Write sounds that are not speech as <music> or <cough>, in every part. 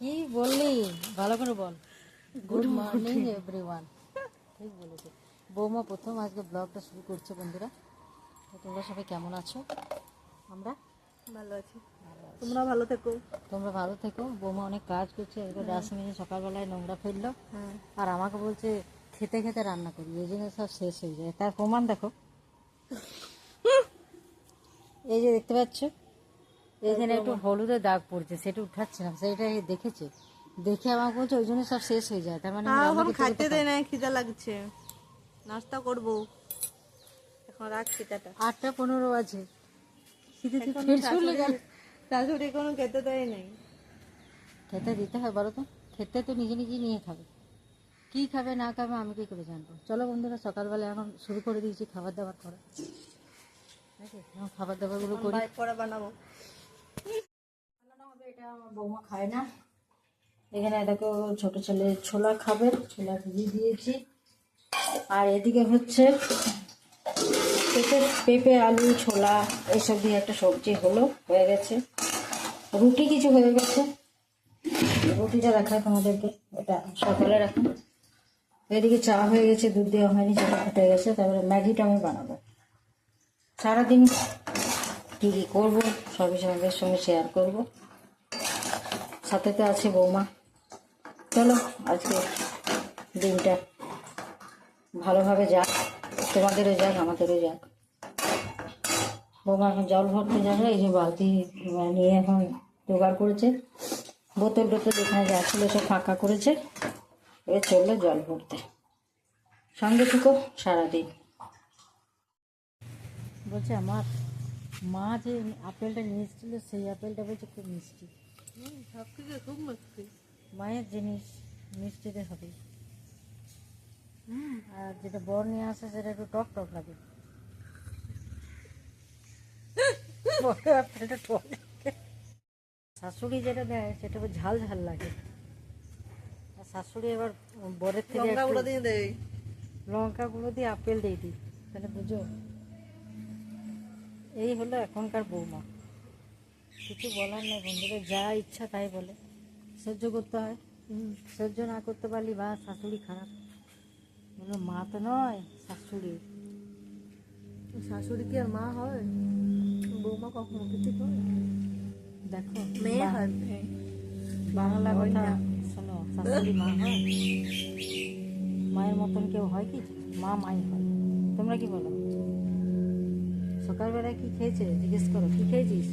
কি বললি? ভালো করে বল। গুড মর্নিং এভরিওয়ান ঠিক বলেছে। বৌমা প্রথম আজকে ব্লগটা শুরু করছে বন্ধুরা। তোমরা সবাই কেমন আছো? আমরা? ভালো আছি। তোমরা ভালো থেকো। তোমরা ভালো থেকো। বৌমা অনেক কাজ করছে এবার ডাস্টবিনে সকালবেলায় নোংরা ফেলল। হ্যাঁ। আর আমাকে বলছে খেতে খেতে রান্না করি। এই জন্য সব শেষ হয়ে যায়। তার প্রমাণ দেখো। <laughs> এই যে দেখতে পাচ্ছ এইখানে একটু হলুদের দাগ পড়ছে সেটা উঠাচ্ছিলাম সেইটা দেখেছে। দেখে আমার বলছে ওই জন্য সব শেষ হয়ে যায় তার মানে এখন খাইতে দেয় না খিদা লাগছে। নাস্তা করব। এখন রাখছি টাটা। আটটা পনেরো আছে খিদে তো ফের চলে গেল। শাশুড়ি কোনো খেতে দেয় নাই। খেতে দিতে হয় বলো তো? খেতে তো নিজে নিজে নিয়ে খাবে। কি খাবে না খাবে আমি কি করে জানব? চলো বন্ধুরা সকালবেলা এখন শুরু করে দিয়েছি খাবার দাবার করা। নাকি? খাবার দাবারগুলো করি। করে বানাবো। এটা আমার বৌমা খায় না। এখানে দেখো ছোট ছেলে ছোলা খাবে, ছোলা ভিজিয়ে দিয়েছি। আর এদিকে হচ্ছে পেঁপে পেঁপে, আলু, ছোলা এইসব দিয়ে একটা সবজি হলো, হয়ে গেছে। রুটি কিছু হয়ে গেছে। রুটিটা রাখা তোমাদেরকে, এটা সকালে রাখুন এদিকে চা হয়ে গেছে, দুধ দেওয়া হয়নি চাটা ফুটে গেছে, তারপরে ম্যাগিটা আমি বানাবো। সারাদিন কী কী করব, সবই তোমাদের সঙ্গে শেয়ার করব। সাথে তো আছে বৌমা। চলো আজকে দিনটা ভালোভাবে যাক, তোমাদেরও যাক, আমাদেরও যাক। বৌমা এখন জল ভরতে যাবে, এই যে বালতি নিয়ে এখন জোগাড় করেছে। বোতল টোতল যেখানে যা ছিল সব ফাঁকা করেছে। এবার চলল জল ভরতে। সঙ্গে থেকো, সারাদিন। বলছে আমার মা যে আপেলটা নিয়ে এসেছিল, সেই আপেলটা বলছে খুব মিষ্টি। মায়ের জিনিস মিষ্টিতে হবে। আর যেটা বর নিয়ে আসে সেটা একটু টক টক লাগে। <laughs> শাশুড়ি যেটা দেয় সেটা ঝাল ঝাল লাগে। আর শাশুড়ি এবার বরের থেকে লঙ্কা গুঁড়ো দিয়ে আপেল দিয়ে দিই। তাহলে বুঝো? এই হলো এখনকার বৌমা। কিছু বলার নেই বন্ধুদের যা ইচ্ছা তাই বলে। সহ্য করতে হয়। সহ্য না করতে পারলি বা শাশুড়ি খারাপ। বলল মা তো নয় শাশুড়ি। শাশুড়ি কি আর মা হয়? বৌমা কখনো কিছু করে দেখো মেয়ে হয় বাংলা কথা শোনো শাশুড়ি মা হয়। মায়ের মতন কেউ হয় কি? মা মাই হয়। তোমরা কি বলো? সকালবেলায় কি খেয়েছে? জিজ্ঞেস করো কি খেয়েছিস?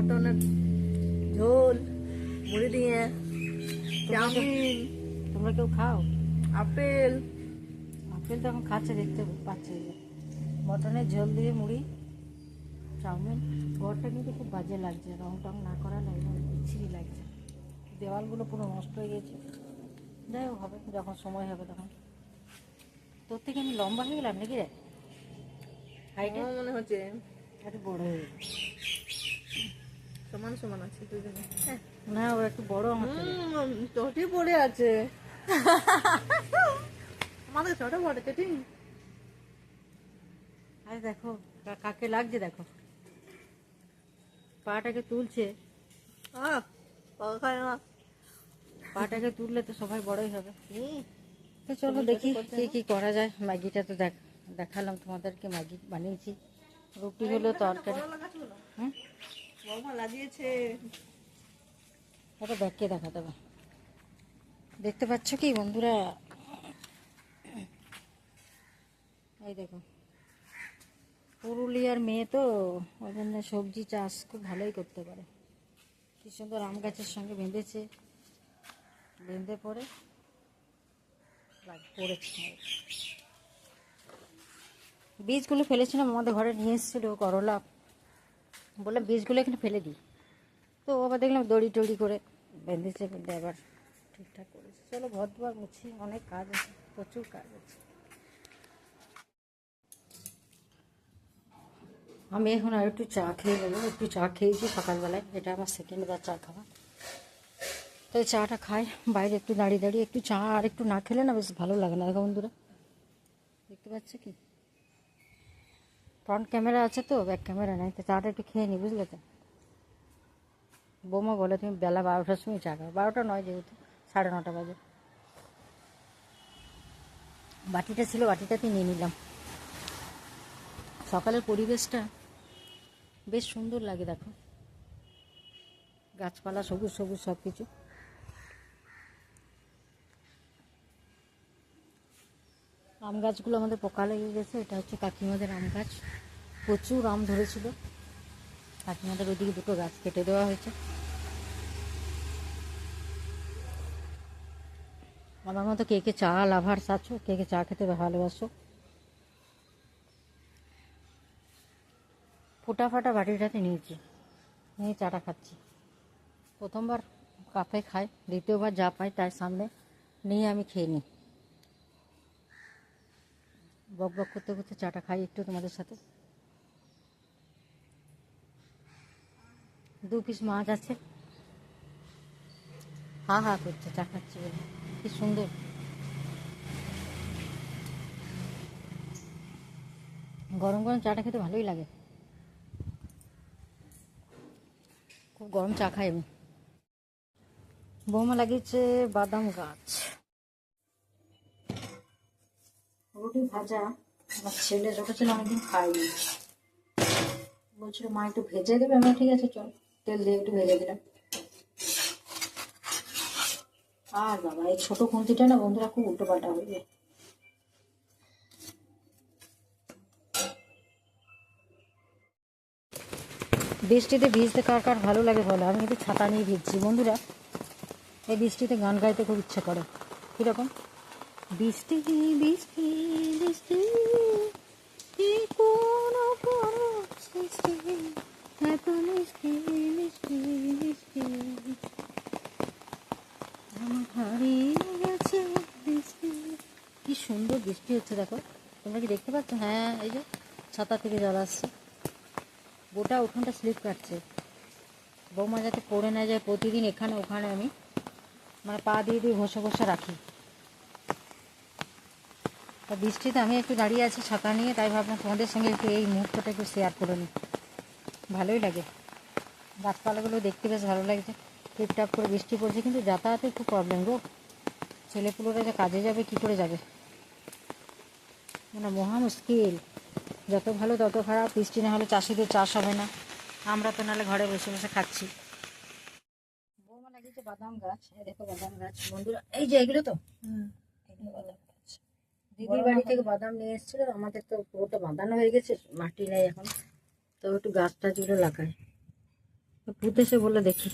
মটনের ঝোল মুড়ি দিয়ে চাউমিন। তোমরা কেউ খাও? আপেল। আপেল তো এখন খাচ্ছে দেখতে পাচ্ছে। মটনের ঝোল দিয়ে মুড়ি চাউমিন। ঘরটা কিন্তু খুব বাজে লাগছে রং টং না করা একদম বিচ্ছিরি লাগছে। দেওয়ালগুলো পুরো নষ্ট হয়ে গেছে। যাই হোক হবে যখন সময় হবে তখন। তোর থেকে আমি লম্বা হয়ে গেলাম নাকি রে? হাইটে মনে হচ্ছে একটু বড় হয়ে গেছে সমান সমান আছে দুজনে। না ও একটু বড় আমার চটি পড়ে আছে। আমাদের ছোট বড় চটি। আরে দেখো কাকে লাগছে দেখো। পাটাকে তুলছে। পাটাকে তুললে তো সবাই বড়ই হবে। তো চলো দেখি কি কি করা যায়। ম্যাগিটা তো দেখ দেখালাম তোমাদেরকে ম্যাগি বানিয়েছি। রুটি হলো তরকারি। ভালো ব্যাগকে দেখা দেবে দেখতে পাচ্ছ কি বন্ধুরা? এই দেখো। পুরুলিয়ার মেয়ে তো, ওই জন্য সবজি চাষ খুব ভালোই করতে পারে। কি সুন্দর আম গাছের সঙ্গে বেঁধেছে। বেঁধে পরে পড়েছে। বীজগুলো ফেলেছিলাম আমাদের ঘরে নিয়ে এসেছিল, করলা। বললাম, বীজগুলো এখানে ফেলে দিই। তো আবার দেখলাম দড়ি টড়ি করে বেঁধেছে বেঁধে আবার ঠিকঠাক করেছে। চলো দুয়ার মুছি, অনেক কাজ আছে, প্রচুর কাজ আছে। আমি এখন আর একটু চা খেয়ে নেব, একটু চা খেয়েছি সকালবেলায়, এটা আমার সেকেন্ড বার চা খাওয়া। তো চাটা খাই, বাইরে একটু দাঁড়িয়ে দাঁড়িয়ে একটু চা আর একটু না খেলে না বেশ ভালো লাগে না, দেখো বন্ধুরা। দেখতে পাচ্ছ কি? ফ্রন্ট ক্যামেরা আছে তো ব্যাক ক্যামেরা নাই, তো চাটা একটু খেয়ে নি, বুঝলে তো? বৌমা বলে, তুমি বেলা বারোটার সময় চা বারোটা নয় যেহেতু, সাড়ে নটা বাজে। বাটিটা ছিল, বাটিটাতে নিয়ে নিলাম। সকালের পরিবেশটা বেশ সুন্দর লাগে, দেখো। গাছপালা সবুজ সবুজ সব কিছু আম গাছগুলো আমাদের পোকা লেগে গেছে, এটা হচ্ছে কাকিমাদের আম গাছ। প্রচুর আম ধরেছিল। কাকিমাদের ওইদিকে দুটো গাছ কেটে দেওয়া হয়েছে। আমার মতো কে কে চা লাভার্স আছো কে কে চা খেতে ভালোবাসো? ফুটা ফাটা বাটিটাতে নিয়েছি, নিয়ে চাটা খাচ্ছি। প্রথমবার কাপে খাই, দ্বিতীয়বার যা পাই তার সামনে নিয়ে আমি খেয়ে নিই। বক বক করতে করতে চাটা খাই একটু তোমাদের সাথে। দু পিস মাছ আছে। হা হা করছে, চা খাচ্ছি বলে। কি সুন্দর। গরম গরম চাটা খেতে ভালোই লাগে। খুব গরম চা খাই আমি। বৌমা লাগিয়েছে বাদাম গাছ। রুটি ভাজা, আমার ছেলে ছোটো ছেলে, অনেকদিন খাইনি বলছিল, মা, একটু ভেজে দেবে? আমি ঠিক আছে, চল, তেল দিয়ে একটু ভেজে দিলাম। আর বাবা, এই ছোট খুন্তিটা না বন্ধুরা খুব উল্টো পাল্টা হয়ে যায়। বৃষ্টিতে ভিজতে কার কার ভালো লাগে বলো? আমি কিন্তু ছাতা নিয়ে ভিজছি। বন্ধুরা, এই বৃষ্টিতে গান গাইতে খুব ইচ্ছে করে। কীরকম? বৃষ্টি বৃষ্টি বৃষ্টি কি কোনো সৃষ্টি, এত মিষ্টি মিষ্টি মিষ্টি আমার গেছে বৃষ্টি। কি সুন্দর বৃষ্টি হচ্ছে দেখো। তোমরা কি দেখতে পাচ্ছ? হ্যাঁ এই যে ছাতা থেকে জল আসছে। গোটা উঠোনটা স্লিপ কাটছে। বৌমা যাতে পড়ে না যায় প্রতিদিন এখানে ওখানে আমি মানে পা দিয়ে দিয়ে ঘষে ঘষে রাখি। তা বৃষ্টিতে আমি একটু দাঁড়িয়ে আছি ছাতা নিয়ে তাই ভাবলাম তোমাদের সঙ্গে একটু এই মুহূর্তটা একটু শেয়ার করে নিই। ভালোই লাগে। গাছপালাগুলো দেখতে বেশ ভালো লাগছে। টিপটাপ করে বৃষ্টি পড়ছে কিন্তু যাতায়াতে খুব প্রবলেম গো। ছেলেপুলোরা যে কাজে যাবে কি করে যাবে? মানে মহা মুশকিল। যত ভালো তত খারাপ। বৃষ্টি না হলে চাষিদের চাষ হবে না। আমরা তো নাহলে ঘরে বসে বসে খাচ্ছি। বৌমা লাগিয়েছে বাদাম গাছ। এই দেখো বাদাম গাছ। বন্ধুরা এই যে এগুলো তো? এগুলো বাদাম। দিদির বাড়ি থেকে বাদাম নিয়ে এসেছিল আমাদের তো পুরোটা বাঁধানো হয়ে গেছে মাটি নেই এখন। তো একটু গাছ টাছগুলো লাগাই। তো পুঁতে সে বলে দেখি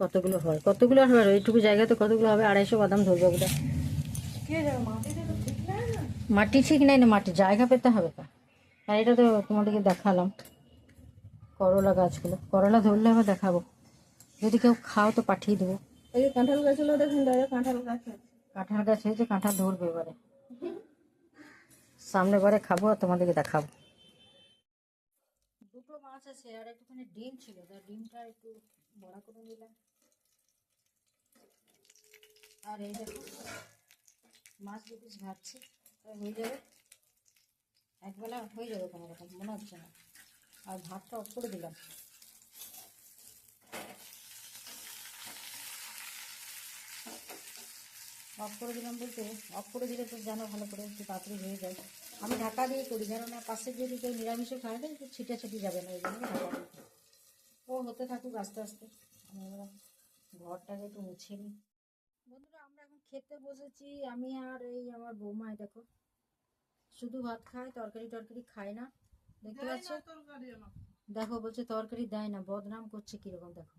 কতগুলো হয়। কতগুলো আর হবে এইটুকু জায়গাতে কতগুলো হবে? আড়াইশো বাদাম ধরবে ওগুলো। মাটি ঠিক নাই না। মাটি জায়গা পেতে হবে তা। আর এটা তো তোমাদেরকে দেখালাম করলা গাছগুলো। করলা ধরলে আবার দেখাবো। যদি কেউ খাও তো পাঠিয়ে দেবো। এই কাঁঠাল গাছগুলো দেখুন দাদা কাঁঠাল গাছ। কাঁঠাল গাছ হয়েছে কাঁঠাল ধরবে এবারে। সামনে বারে খাব আর তোমাদেরকে দেখাবো। দুটো মাছ আছে আর একটুখানি ডিম ছিল তার ডিমটা একটু বড়া করে নিলাম। আর এই দেখো, মাছ দু পিস ভাজছি হয়ে যাবে। একবেলা হয়ে যাবে কোনো রকম, মনে হচ্ছে না। আর ভাতটা অফ করে দিলাম। অফ করে দিলাম বলতে অফ করে দিলে তো জানো ভালো করে একটু তাড়াতাড়ি হয়ে যায়। আমি ঢাকা দিয়ে করি জানো না পাশে যদি কেউ নিরামিষও খায় না একটু ছিটে ছিটি যাবে না ওই জন্য ঢাকা ও হতে থাকুক আস্তে আস্তে। আমি এবার ঘরটাকে একটু মুছে নিই। বন্ধুরা আমরা এখন খেতে বসেছি। আমি আর এই আমার বৌমা এই দেখো শুধু ভাত খায় তরকারি টরকারি খায় না। দেখতে পাচ্ছ? দেখো বলছে তরকারি দেয় না বদনাম করছে কীরকম দেখো।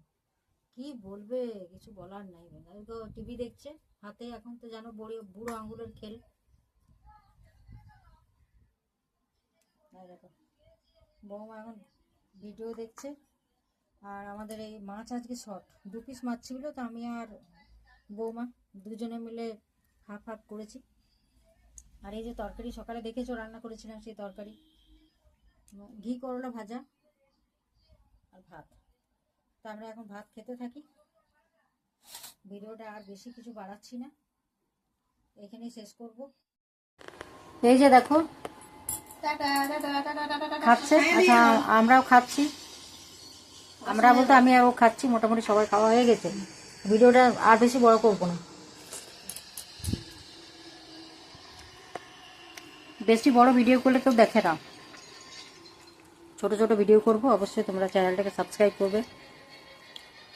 কি বলবে? কিছু বলার নাই তো টিভি দেখছে, হাতে এখন তো জানো বড়, বুড়ো আঙ্গুলের খেল। দেখো, বৌমা এখন ভিডিও দেখছে। আর আমাদের এই মাছ আজকে শর্ট দু পিস মাছ ছিল, তো আমি আর বৌমা দুজনে মিলে হাফ হাফ করেছি। আর এই যে তরকারি সকালে দেখেছ, রান্না করেছিলাম সেই তরকারি। ঘি করলা ভাজা আর ভাত। তো আমরা এখন ভাত খেতে থাকি। ভিডিওটা আর বেশি কিছু বাড়াচ্ছি না। এখানেই শেষ করব। এই যে দেখো খাচ্ছে। আচ্ছা আমরাও খাচ্ছি। আমরা বলতে আমি আর ও খাচ্ছি মোটামুটি সবাই খাওয়া হয়ে গেছে। ভিডিওটা আর বেশি বড় করব না। বেশি বড় ভিডিও করলে কেউ দেখে না। ছোট ছোট ভিডিও করব অবশ্যই তোমরা চ্যানেলটাকে সাবস্ক্রাইব করবে।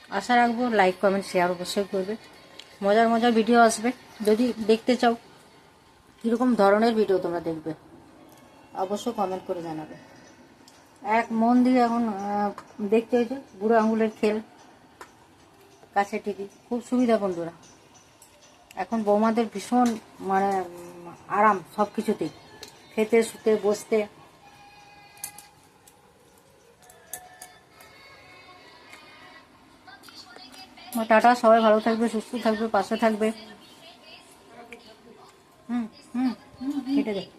আশা রাখব লাইক কমেন্ট শেয়ার অবশ্যই করবে। মজার মজার ভিডিও আসবে। যদি দেখতে চাও কীরকম ধরনের ভিডিও তোমরা দেখবে, অবশ্যই কমেন্ট করে জানাবে। এক মন দিয়ে এখন দেখতে হয়েছে বুড়ো আঙুলের খেল, কাছে টিভি খুব সুবিধা বন্ধুরা। এখন বৌমাদের ভীষণ মানে আরাম সব কিছুতেই খেতে, শুতে, বসতে টাটা সবাই ভালো থাকবে সুস্থ থাকবে পাশে থাকবে। হুম হুম হুম কেটে দেয়